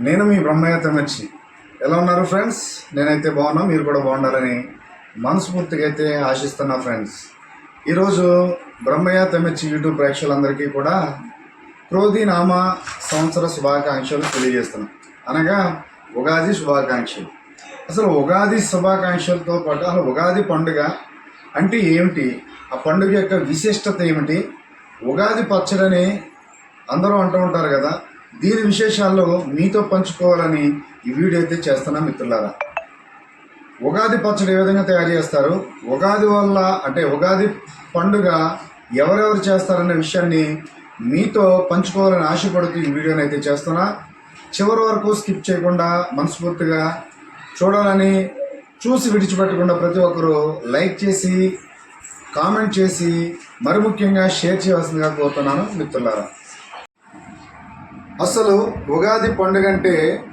నేను మీ బ్రహ్మయ్య తమర్చి ఎలా ఉన్నారు ఫ్రెండ్స్? నేనైతే బాగున్నా మీరు కూడా బాగుండాలని మనస్ఫూర్తిగా అయితే ఆశిస్తున్నా ఫ్రెండ్స్. ఈరోజు బ్రహ్మయ్య తమిర్చి యూట్యూబ్ ప్రేక్షకులందరికీ కూడా క్రోధినామ సంవత్సర శుభాకాంక్షలు తెలియజేస్తున్నాం. అనగా ఉగాది శుభాకాంక్షలు. అసలు ఉగాది శుభాకాంక్షలతో పాటు అసలు ఉగాది పండుగ అంటే ఏమిటి? ఆ పండుగ యొక్క విశిష్టత ఏమిటి? ఉగాది పచ్చడని అందరూ అంటూ ఉంటారు కదా దీని విశేషాల్లో మీతో పంచుకోవాలని ఈ వీడియో అయితే చేస్తున్నా మిత్రులారా. ఉగాది పచ్చడి ఏ విధంగా తయారు చేస్తారు? ఉగాది వల్ల అంటే ఉగాది పండుగ ఎవరెవరు చేస్తారనే విషయాన్ని మీతో పంచుకోవాలని ఆశపడుతూ ఈ వీడియోని అయితే చేస్తున్నా. చివరి వరకు స్కిప్ చేయకుండా మనస్ఫూర్తిగా చూడాలని చూసి విడిచిపెట్టకుండా ప్రతి ఒక్కరూ లైక్ చేసి కామెంట్ చేసి మరి ముఖ్యంగా షేర్ చేయవలసిందిగా కోరుతున్నాను మిత్రులారా. అసలు ఉగాది పండుగ అంటే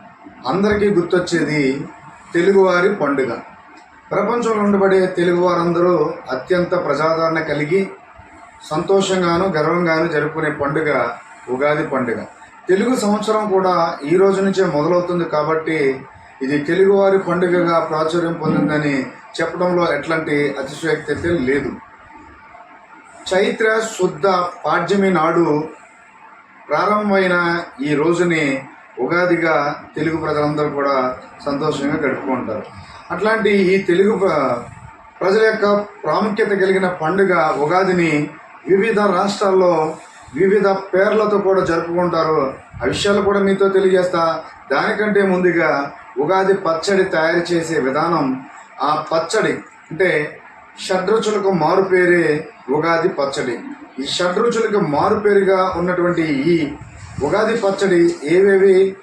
అందరికీ గుర్తొచ్చేది తెలుగువారి పండుగ. ప్రపంచంలో ఉండబడే తెలుగువారందరూ అత్యంత ప్రజాదరణ కలిగి సంతోషంగాను గర్వంగాను జరుపుకునే పండుగ ఉగాది పండుగ. తెలుగు సంవత్సరం కూడా ఈ రోజు నుంచే మొదలవుతుంది కాబట్టి ఇది తెలుగువారి పండుగగా ప్రాచుర్యం పొందిందని చెప్పడంలో ఎట్లాంటి అతిశయోక్తి లేదు. చైత్ర శుద్ధ పాడ్యమి నాడు ప్రారంభమైన ఈ రోజుని ఉగాదిగా తెలుగు ప్రజలందరూ కూడా సంతోషంగా గడుపుకుంటారు అట్లాంటి ఈ తెలుగు ప్రజల యొక్క ప్రాముఖ్యత కలిగిన పండుగ ఉగాదిని వివిధ రాష్ట్రాల్లో వివిధ పేర్లతో కూడా జరుపుకుంటారు. ఆ విషయాలు కూడా మీతో తెలియజేస్తా. దానికంటే ముందుగా ఉగాది పచ్చడి తయారు చేసే విధానం ఆ పచ్చడి అంటే షడ్రుచులకు మారు పేరే ఉగాది పచ్చడి. ఈ షడ్రుచులకు మారుపేరుగా ఉన్నటువంటి ఈ ఉగాది పచ్చడి ఏవేవి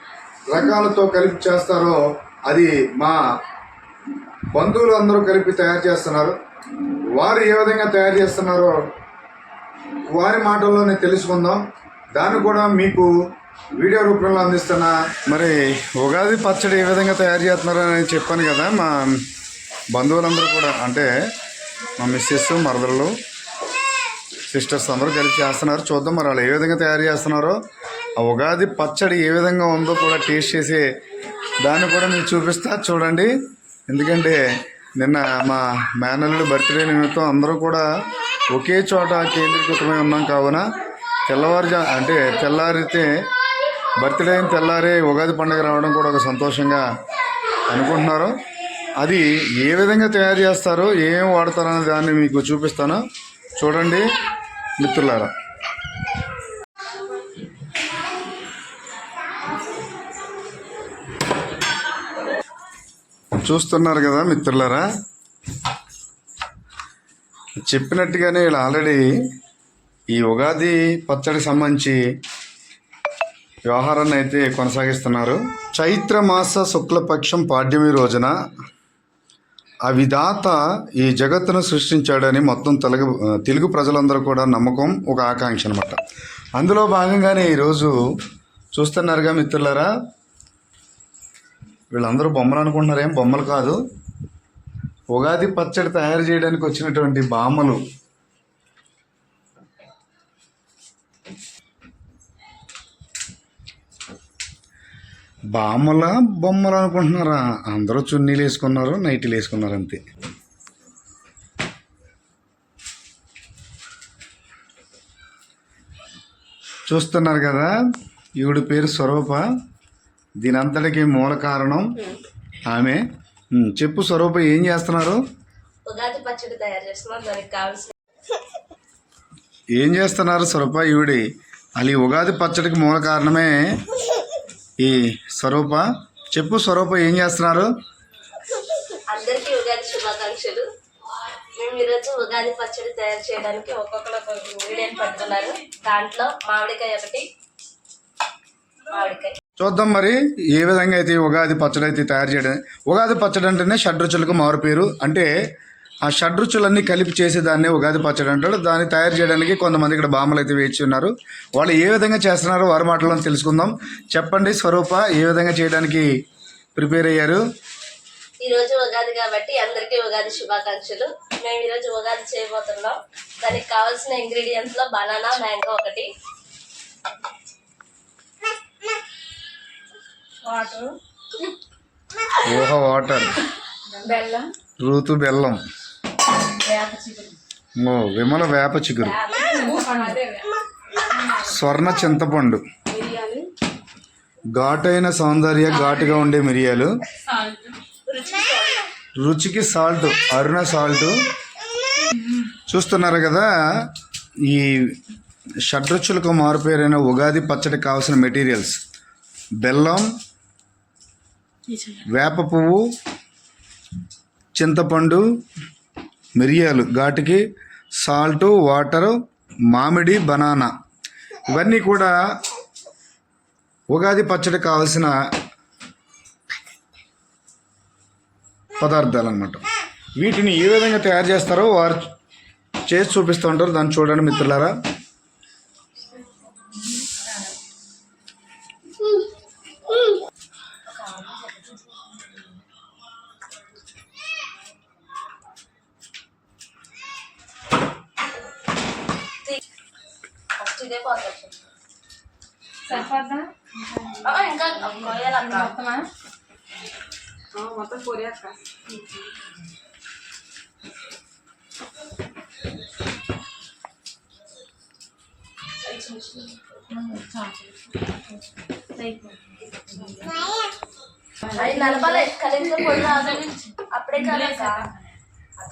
రకాలతో కలిపి చేస్తారో అది మా బంధువులు అందరూ కలిపి తయారు చేస్తున్నారు. వారు ఏ విధంగా తయారు చేస్తున్నారో వారి మాటల్లోనే తెలుసుకుందాం. దాన్ని కూడా మీకు వీడియో రూపంలో అందిస్తున్నా మరి ఉగాది పచ్చడి ఏ విధంగా తయారు చేస్తున్నారో అని చెప్పాను కదా మా బంధువులందరూ కూడా. అంటే మా మిస్సెస్ మరదళ్ళు సిస్టర్స్ అందరూ కలిసి చేస్తున్నారు. చూద్దాం మరి వాళ్ళు ఏ విధంగా తయారు చేస్తున్నారో. ఆ ఉగాది పచ్చడి ఏ విధంగా ఉందో కూడా టేస్ట్ చేసి దాన్ని కూడా నేను చూపిస్తా. చూడండి. ఎందుకంటే నిన్న మా మేనల్లుడు బర్త్డే నిమిత్తం అందరూ కూడా ఒకే చోట కేంద్రీకృతమై ఉన్నాం కావున తెల్లవారుజా అంటే తెల్లారితే బర్త్డే అయిన తెల్లారి ఉగాది పండుగ రావడం కూడా ఒక సంతోషంగా అనుకుంటున్నారు. అది ఏ విధంగా తయారు చేస్తారో ఏం వాడతారో దాన్ని మీకు చూపిస్తాను. చూడండి మిత్రులారా. చూస్తున్నారు కదా మిత్రులారా? చెప్పినట్టుగానే వీళ్ళు ఆల్రెడీ ఈ ఉగాది పచ్చడి సంబంధించి వ్యవహారాన్ని అయితే కొనసాగిస్తున్నారు. చైత్ర మాస శుక్లపక్షం పాడ్యమి రోజున ఆ విధాత ఈ జగత్తును సృష్టించాడని మొత్తం తెలుగు తెలుగు ప్రజలందరూ కూడా నమ్మకం ఒక ఆకాంక్ష అనమాట అందులో భాగంగానే ఈరోజు చూస్తున్నారుగా మిత్రులారా? వీళ్ళందరూ బొమ్మలు అనుకుంటున్నారు? ఏం బొమ్మలు కాదు. ఉగాది పచ్చడి తయారు చేయడానికి వచ్చినటువంటి బామ్మలు. బామ్మల బొమ్మలు అనుకుంటున్నారా? అందరూ చున్నీలు వేసుకున్నారు నైటీలు వేసుకున్నారు అంతే. చూస్తున్నారు కదా ఈవిడ పేరు స్వరూప. దీని అంతటికి మూల కారణం ఆమె. చెప్పు స్వరూప ఏం చేస్తున్నారు? ఉగాది పచ్చడి తయారు చేస్తున్నాం దానికి కావాల్సిన ఏం చేస్తున్నారు స్వరూప ఈవిడి? అది ఉగాది పచ్చడికి మూల కారణమే ఈ స్వరూప. చెప్పు స్వరూప ఏం చేస్తున్నారు? అందరికీ ఉగాది శుభాకాంక్షలు. మేము ఈరోజు ఉగాది పచ్చడి తయారు చేయడానికి ఒక్కొక్కరు ఒక్కొక్క ఇంగ్రీడియంట్ పట్టుకున్నారు దాంట్లో మామిడికాయ ఒకటి మామిడికాయ. చూద్దాం మరి ఏ విధంగా అయితే ఉగాది పచ్చడి అయితే తయారు చేయడం ఉగాది పచ్చడి అంటేనే షడ్రుచులకు మారు పేరు. అంటే ఆ షడ్రుచులన్నీ కలిపి చేసేదాన్ని ఉగాది పచ్చడి అంటాడు. దాన్ని తయారు చేయడానికి కొంతమంది ఇక్కడ బామ్మలు అయితే వేచి ఉన్నారు. వాళ్ళు ఏ విధంగా చేస్తున్నారో వారి మాటల్లో తెలుసుకుందాం. చెప్పండి స్వరూప ఏ విధంగా చేయడానికి ప్రిపేర్ అయ్యారు? ఈరోజు ఉగాది కాబట్టి అందరికీ ఉగాది శుభాకాంక్షలు. మేము ఈరోజు ఉగాది చేయబోతున్నాం. దానికి కావాల్సిన ఇంగ్రీడియంట్స్లో బనానా మ్యాంగో ఒకటి. వాటర్. ఊహ వాటర్. బెల్లం. రూతు బెల్లం. వేప చిగురు. ఓ విమల వేప చిగురు. స్వర్ణ చింతపండు. మిరియాలు ఘాటైన సౌందర్య ఘాటుగా ఉండే మిరియాలు. రుచికి సాల్ట్. అరుణ సాల్ట్. చూస్తున్నారు కదా ఈ షడ్రుచులకు మారుపేరైన ఉగాది పచ్చడి కావాల్సిన మెటీరియల్స్. బెల్లం వేప పువ్వు చింతపండు మిరియాలు ఘాటుకి సాల్ట్ వాటరు మామిడి బనానా. ఇవన్నీ కూడా ఉగాది పచ్చడి కావాల్సిన పదార్థాలు అన్నమాట వీటిని ఏ విధంగా తయారు చేస్తారో వారు చేసి చూపిస్తూ ఉంటారు. దాన్ని చూడండి మిత్రులారా. మొత్తమా మొత్తం పూరి అక్క అది నలభై కలిగితే పొడి రాదు అప్పుడే కాదక్క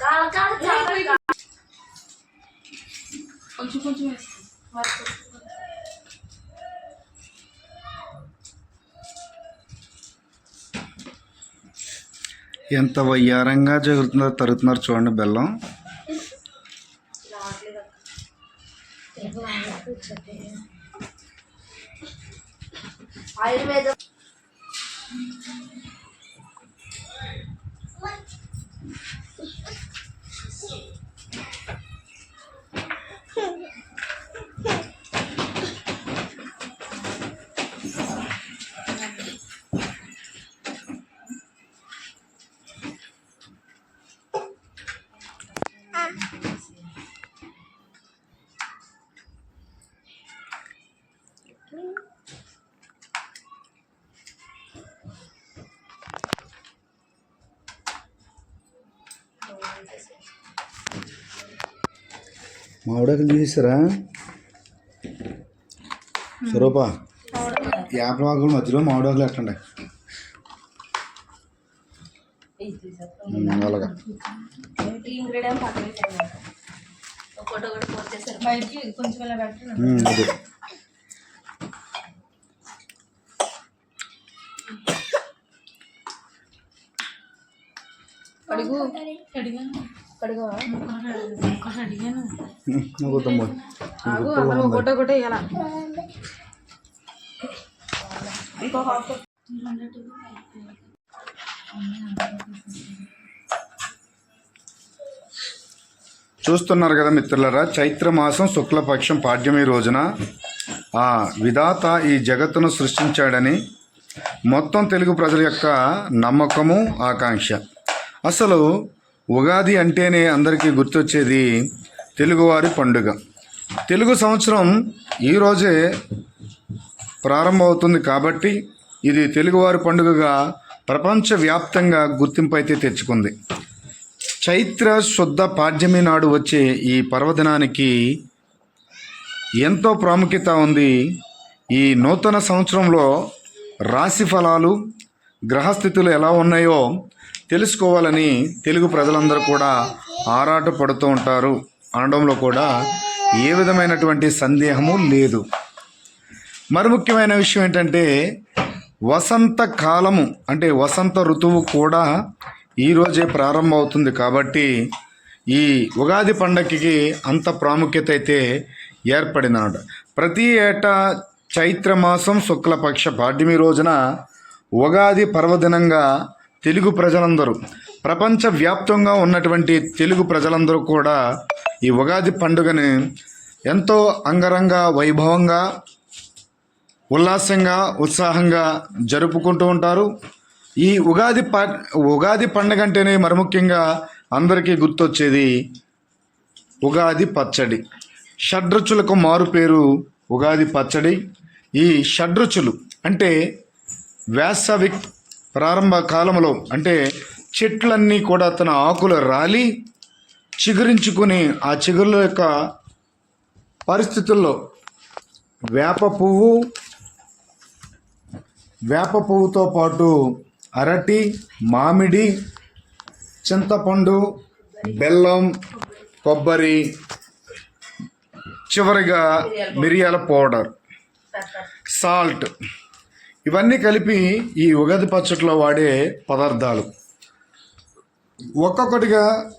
కాల కాల కాల కొంచెం కొంచెం వేసుకో. ఎంత వయ్యారంగా జరుగుతుందో తరుగుతున్నారు చూడండి బెల్లం. మామిడాకులు తీసేసారా? స్వరూప యాపల ఆకులు మధ్యలో మామిడాకులు ఎట్టండి అలాగా. అడుగు అడిగాను చూస్తున్నారు కదా మిత్రులరా చైత్ర మాసం శుక్లపక్షం పాడ్యమి రోజున ఆ విధాత ఈ జగత్తును సృష్టించాడని మొత్తం తెలుగు ప్రజల యొక్క నమ్మకము ఆకాంక్ష. అసలు ఉగాది అంటేనే అందరికీ గుర్తొచ్చేది తెలుగువారి పండుగ. తెలుగు సంవత్సరం ఈరోజే ప్రారంభమవుతుంది కాబట్టి ఇది తెలుగువారి పండుగగా ప్రపంచవ్యాప్తంగా గుర్తింపు అయితే తెచ్చుకుంది. చైత్ర శుద్ధ పాడ్యమి నాడు వచ్చే ఈ పర్వదినానికి ఎంతో ప్రాముఖ్యత ఉంది. ఈ నూతన సంవత్సరంలో రాశి ఫలాలు గ్రహస్థితులు ఎలా ఉన్నాయో తెలుసుకోవాలని తెలుగు ప్రజలందరూ కూడా ఆరాట పడుతూ ఉంటారు. అనడంలో కూడా ఏ విధమైనటువంటి సందేహము లేదు. మరి ముఖ్యమైన విషయం ఏంటంటే వసంత కాలము అంటే వసంత ఋతువు కూడా ఈరోజే ప్రారంభమవుతుంది కాబట్టి ఈ ఉగాది పండగకి అంత ప్రాముఖ్యత అయితే ఏర్పడినాడు ప్రతి ఏటా చైత్ర మాసం శుక్లపక్ష పాడ్యమి రోజున ఉగాది పర్వదినంగా తెలుగు ప్రజలందరూ ప్రపంచ వ్యాప్తంగా ఉన్నటువంటి తెలుగు ప్రజలందరూ కూడా ఈ ఉగాది పండుగని ఎంతో అంగరంగ వైభవంగా ఉల్లాసంగా ఉత్సాహంగా జరుపుకుంటూ ఉంటారు. ఈ ఉగాది ప ఉగాది పండుగ అంటేనే మరి ముఖ్యంగా అందరికీ గుర్తొచ్చేది ఉగాది పచ్చడి. షడ్రుచులకు మారు పేరు ఉగాది పచ్చడి. ఈ షడ్రుచులు అంటే వేసవి ప్రారంభ కాలంలో అంటే చెట్లన్నీ కూడా తన ఆకులు రాలి చిగురించుకుని ఆ చిగురుల యొక్క పరిస్థితుల్లో వేప పువ్వు వేప పువ్వుతో పాటు అరటి మామిడి చింతపండు బెల్లం కొబ్బరి చివరిగా మిరియాల పౌడర్. సాల్ట్. ఇవన్నీ కలిపి ఈ ఉగాది పచ్చట్లో వాడే పదార్థాలు. ఒక్కొక్కటిగా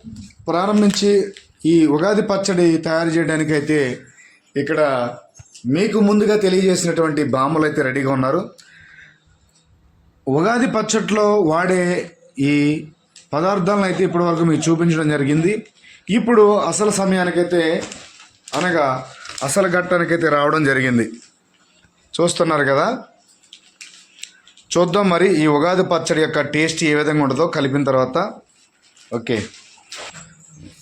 ప్రారంభించి ఈ ఉగాది పచ్చడి తయారు చేయడానికైతే ఇక్కడ మీకు ముందుగా తెలియజేసినటువంటి బామ్మలు అయితే రెడీగా ఉన్నారు. ఉగాది పచ్చట్లో వాడే ఈ పదార్థాలను అయితే ఇప్పటివరకు మీకు చూపించడం జరిగింది. ఇప్పుడు అసలు సమయానికైతే అనగా అసలు ఘట్టానికైతే రావడం జరిగింది. చూస్తున్నారు కదా? చూద్దాం మరి ఈ ఉగాది పచ్చడి యొక్క టేస్ట్ ఏ విధంగా ఉంటుందో కలిపిన తర్వాత. ఓకే.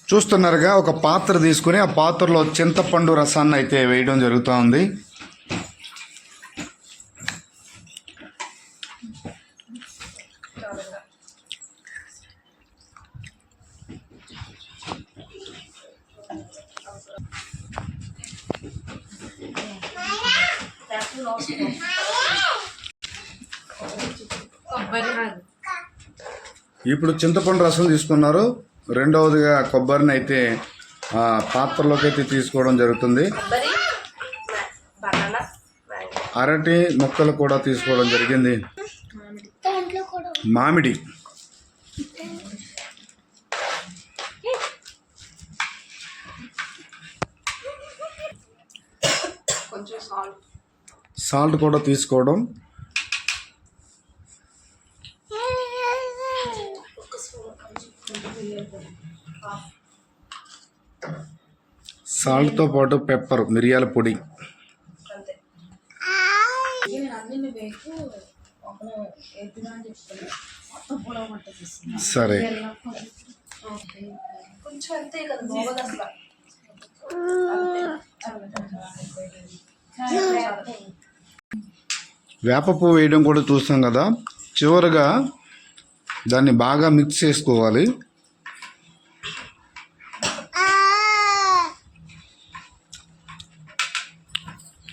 చూస్తున్నారుగా ఒక పాత్ర తీసుకుని ఆ పాత్రలో చింతపండు రసాన్ని అయితే వేయడం జరుగుతూ ఉంది. ఇప్పుడు చింతపండు రసం తీసుకున్నారు. రెండవదిగా కొబ్బరిని అయితే ఆ పాత్రలోకి అయితే తీసుకోవడం జరుగుతుంది. అరటి ముక్కలు కూడా తీసుకోవడం జరిగింది. మామిడి. సాల్ట్ కూడా తీసుకోవడం సాల్ట్తో పాటు పెప్పర్ మిరియాల పొడి. సరే. కొంచెం అంతే కదా బాగోదు అసలు. వేప పువ్వు వేయడం కూడా చూస్తాం కదా. చివరగా దాన్ని బాగా మిక్స్ చేసుకోవాలి.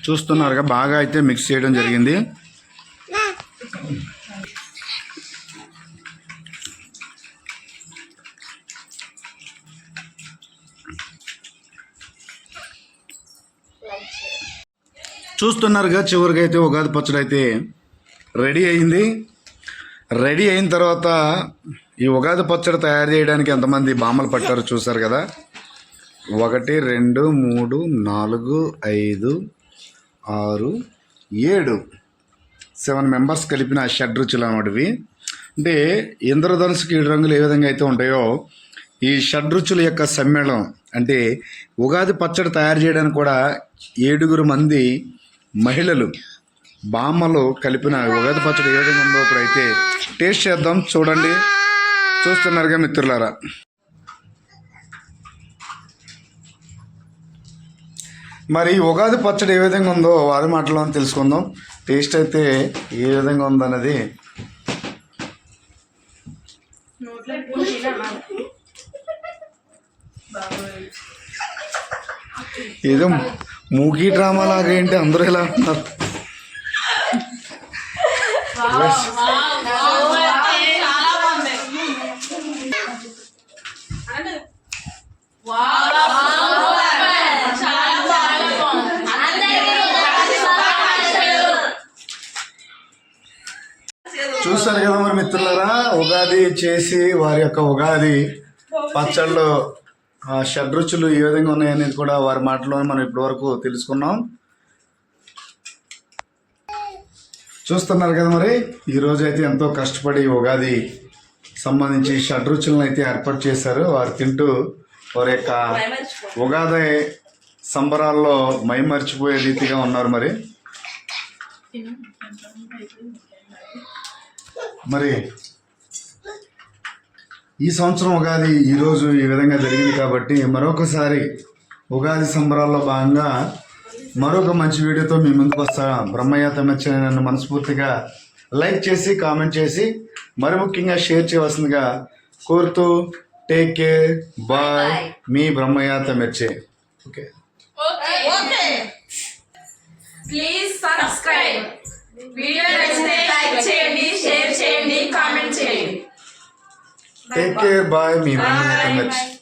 చూస్తున్నారుగా బాగా అయితే మిక్స్ చేయడం జరిగింది. చూస్తున్నారుగా చివరికి అయితే ఉగాది పచ్చడి అయితే రెడీ అయింది. రెడీ అయిన తర్వాత ఈ ఉగాది పచ్చడి తయారు చేయడానికి ఎంతమంది బామలు పట్టారో చూసారు కదా? ఒకటి రెండు మూడు నాలుగు ఐదు ఆరు ఏడు. సెవెన్ మెంబర్స్ కలిపిన షడ్ రుచులు అన్నమాట అంటే ఇంద్రధనుసుకి ఏడు రంగులు ఏ విధంగా అయితే ఉంటాయో ఈ షడ్రుచుల యొక్క సమ్మేళనం అంటే ఉగాది పచ్చడి తయారు చేయడానికి కూడా ఏడుగురు మంది మహిళలు బామ్మలు కలిపిన ఉగాది పచ్చడి ఏ విధంగా ఉందో ఇప్పుడైతే టేస్ట్ చేద్దాం. చూడండి. చూస్తున్నారుగా మిత్రులారా. మరి ఉగాది పచ్చడి ఏ విధంగా ఉందో వారి మాటలో తెలుసుకుందాం. టేస్ట్ అయితే ఏ విధంగా ఉందన్నది ఏదో మూకీ డ్రామా లాగా ఏంటి? అందరూ ఇలా ఉన్నారు? చేసి వారి యొక్క ఉగాది పచ్చళ్ళు ఆ, షడ్రుచులు ఏ విధంగా ఉన్నాయనేది కూడా వారి మాటలో మనం ఇప్పటివరకు తెలుసుకున్నాం. చూస్తున్నారు కదా మరి ఈరోజు అయితే ఎంతో కష్టపడి ఉగాది సంబంధించి షడ్రుచులను అయితే ఏర్పాటు చేశారు. వారు తింటూ వారి యొక్క ఉగాది సంబరాల్లో మైమర్చిపోయే రీతిగా ఉన్నారు మరి. మరి ఈ సంవత్సరం ఉగాది ఈరోజు ఈ విధంగా జరిగింది కాబట్టి మరొకసారి ఉగాది సంబరాల్లో భాగంగా మరొక మంచి వీడియోతో మీ ముందుకు వస్తా. బ్రహ్మయ్య తమచ్చ నన్ను మనస్ఫూర్తిగా లైక్ చేసి కామెంట్ చేసి మరి ముఖ్యంగా షేర్ చేయవలసిందిగా కోరుతూ టేక్ కేర్ బాయ్ మీ బ్రహ్మయాత మెర్చే okay okay please subscribe video నచ్చితే లైక్ చేయండి షేర్ చేయండి కామెంట్ చేయండి. Take care. Bye, Mima. Bye, bye.